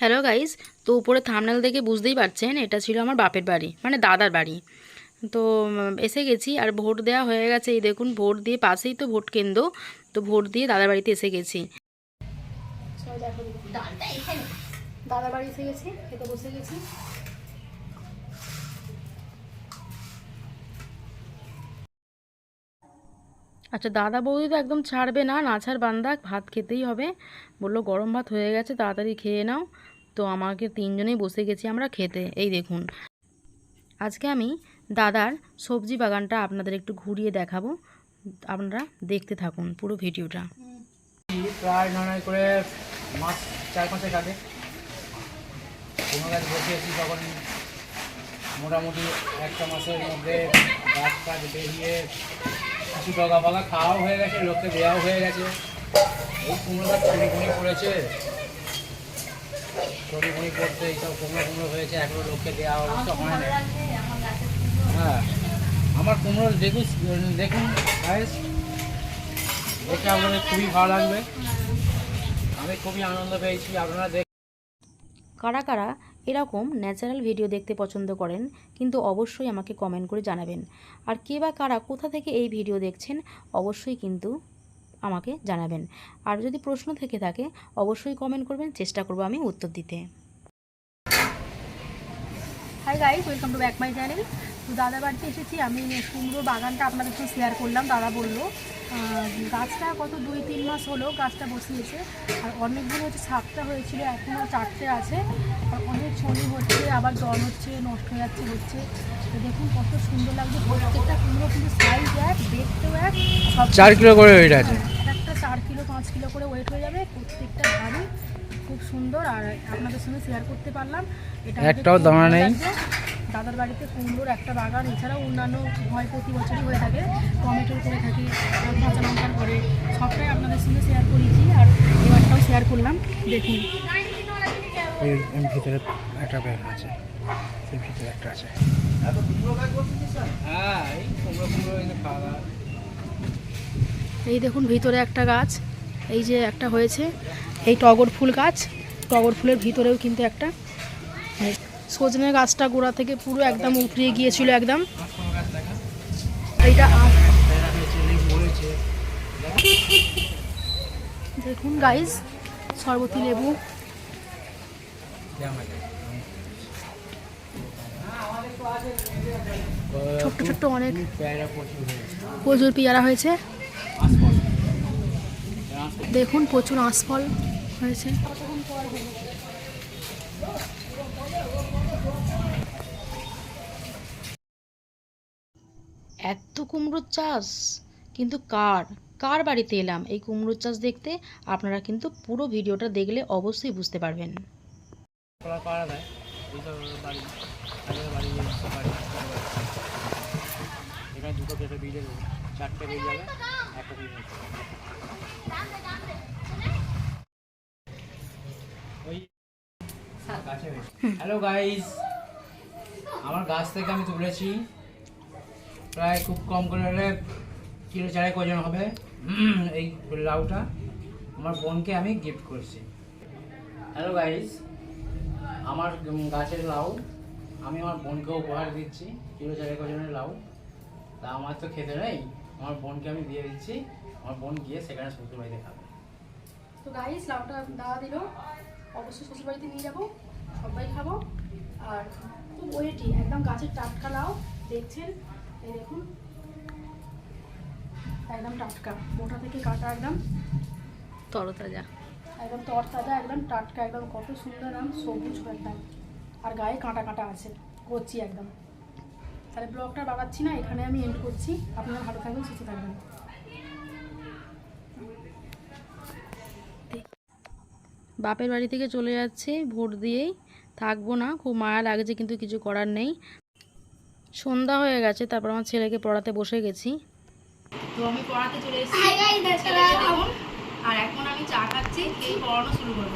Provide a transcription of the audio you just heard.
Hello guys তো উপরে thumbnail দেখে বুঝতেই পারছেন, এটা ছিল আমার বাপের বাড়ি মানে দাদার বাড়ি। তো এসে গেছি, আর ভোট দেওয়া হয়ে গেছে, এই দেখুন, ভোট দিয়ে পাশেই তো ভোট কেন্দ্র, তো ভোট দিয়ে দাদার বাড়িতে এসে গেছি। দাদার বাড়ি এসে গেছি খেতে বসে গেছি। আচ্ছা দাদা বৌদি তো একদম ছাড়বে না নাছার বান্দা ভাত খেতেই হবে। বলল, গরম ভাত হয়ে গেছে, তাড়াতাড়ি খেয়ে নাও। তো আমাকে তিনজনেই বসে গেছি আমরা খেতে, এই দেখুন। আজকে আমি দাদার সবজি বাগানটা আপনাদের একটু ঘুরিয়ে দেখাবো, আপনারা দেখতে থাকুন পুরো ভিডিওটা। প্রায় নয় করে মাস, চার পাঁচেক আগে কোনো গাছ বসিয়েছি তখন মোটামুটি একটা মাসের মধ্যে গাছ টাছ বেরিয়ে কিছু টাকা পাকা খাওয়াও হয়ে গেছে, লোককে দেওয়াও হয়ে গেছে। এই কুমড়ো গাছ চুরি বুনি পড়েছে। চুরি বুনি পড়তে এইসব কুমড়ো কুমড়ো হয়েছে, এখনও লোককে দেওয়া অবস্থা হয় না। হ্যাঁ আমার কুমড়ো দেখুন দেখুন। দেখে আপনাদের খুবই ভালো লাগবে। আমি খুবই আনন্দ পেয়েছি, আপনারা দেখ কারা কারা এরকম ন্যাচারাল ভিডিও দেখতে পছন্দ করেন, কিন্তু অবশ্যই আমাকে কমেন্ট করে জানাবেন। আর কে বা কারা কোথা থেকে এই ভিডিও দেখছেন, অবশ্যই কিন্তু আমাকে জানাবেন। আর যদি প্রশ্ন থেকে থাকে, অবশ্যই কমেন্ট করবেন, চেষ্টা করব আমি উত্তর দিতে। Hi guys welcome to back my channel দাদা বাড়িতে এসেছি আমি কুমড়ো বাগানটা আপনাদের সাথে শেয়ার করলাম দাদা বলল গাছটা কত দুই তিন মাস হলো গাছটা বসিয়েছে আর অনেক দিন হচ্ছে সাতটা হয়েছিল এখনও চারটে আছে আর অনেক ছড়ি হচ্ছে আবার জল হচ্ছে নষ্ট হয়ে যাচ্ছে হচ্ছে। তো দেখুন কত সুন্দর লাগছে প্রত্যেকটা কুমড়ো কিন্তু সাইজ এক দেখতেও এক সব চার কিলো করে ওয়েট আছে। একটা চার কিলো পাঁচ কিলো করে ওয়েট হয়ে যাবে প্রত্যেকটা ভারী খুব সুন্দর আর আপনাদের সঙ্গে শেয়ার করতে পারলাম। এটা একটাও ভালো নেই। দাদার বাড়িতে কুমড়োর একটা বাগান এছাড়াও অন্যান্য ভয় প্রতি বছরই হয়ে থাকে। টমেটোর করে থাকি কাঁচা লঙ্কার করে। সবটাই আপনাদের সঙ্গে শেয়ার করেছি আর এবারটাও শেয়ার করলাম। দেখুন। ভিতরে একটা ব্যাগ আছে। এর ভিতরে একটা আছে। হ্যাঁ এই দেখুন ভিতরে একটা গাছ। এই যে একটা হয়েছে। এই টগর ফুল গাছ। টগর ফুলের ভিতরেও কিন্তু একটা সজনে গাছটা গোড়া থেকে পুরো একদম উপড়িয়ে গিয়েছিল একদম। দেখুন গাইস সরবতি লেবু। ছোট্ট ছোট্ট অনেক প্রচুর পেয়ারা হয়েছে। দেখুন প্রচুর আঁশফল হয়েছে। এত কুমড়োর চাষ? কিন্তু কার? কার বাড়িতে এলাম? এই কুমড়োর চাষ দেখতে আপনারা কিন্তু পুরো ভিডিওটা দেখলে অবশ্যই বুঝতে পারবেন। দুটো চারটে যাবে একটা হ্যালো গাইস আমার গাছ থেকে আমি তুলেছি। প্রায় খুব কম করে হলে কিলো চারেক ওজন হবে। এই লাউটা আমার বোনকে আমি গিফট করছি। হ্যালো গাইস আমার গাছের লাউ, আমি আমার বোনকে উপহার দিচ্ছি, কিলো চারেক ওজনের লাউ। তা আমার তো খেতে নেই, আমার বোনকে আমি দিয়ে দিচ্ছি, আমার বোন গিয়ে সেখানে শ্বশুর বাড়িতে খাবে। তো গাইস লাউটা দাওয়া দিল। অবশ্যই শ্বশুরবাড়িতে নিয়ে যাব, সবাই খাব। আর খুব ওয়েটি, একদম গাছের টাটকা লাউ, দেখছেন? এই দেখুন। একদম টাটকা। মোটা থেকে কাটা একদম। তরতাজা। একদম তরতাজা একদম টাটকা একদম কত সুন্দর আম সবুজ একদম আর গায়ে কাঁটা কাঁটা আছে করছি একদম। তাহলে ব্লগটা বাড়াচ্ছি না এখানে আমি এন্ড করছি। আপনারা ভালো থাকবেন সুস্থ থাকবেন। বাপের বাড়ি থেকে চলে যাচ্ছি ভোট দিয়েই। থাকব না খুব মায়া লাগছে কিন্তু কিছু করার নেই। সন্ধ্যা হয়ে গেছে তারপর আমার ছেলেকে পড়াতে বসে গেছি। তো আমি পড়াতে চলে এসেছি। আর এখন আমি চা খাচ্ছি এই পড়ানো শুরু করব।